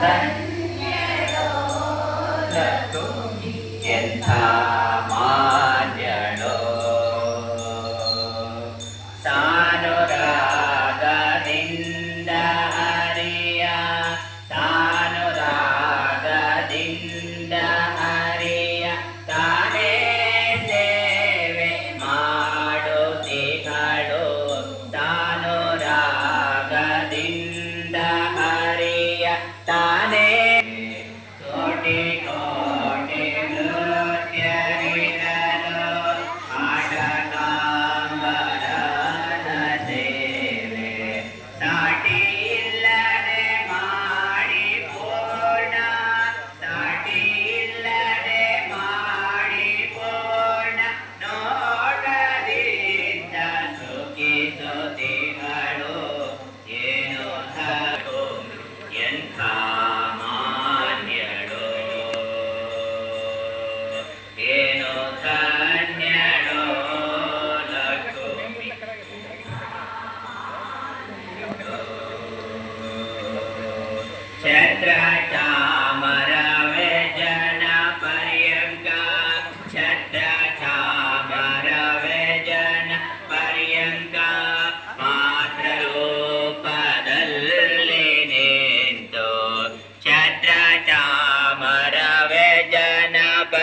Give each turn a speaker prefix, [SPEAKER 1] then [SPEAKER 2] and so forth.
[SPEAKER 1] That don't be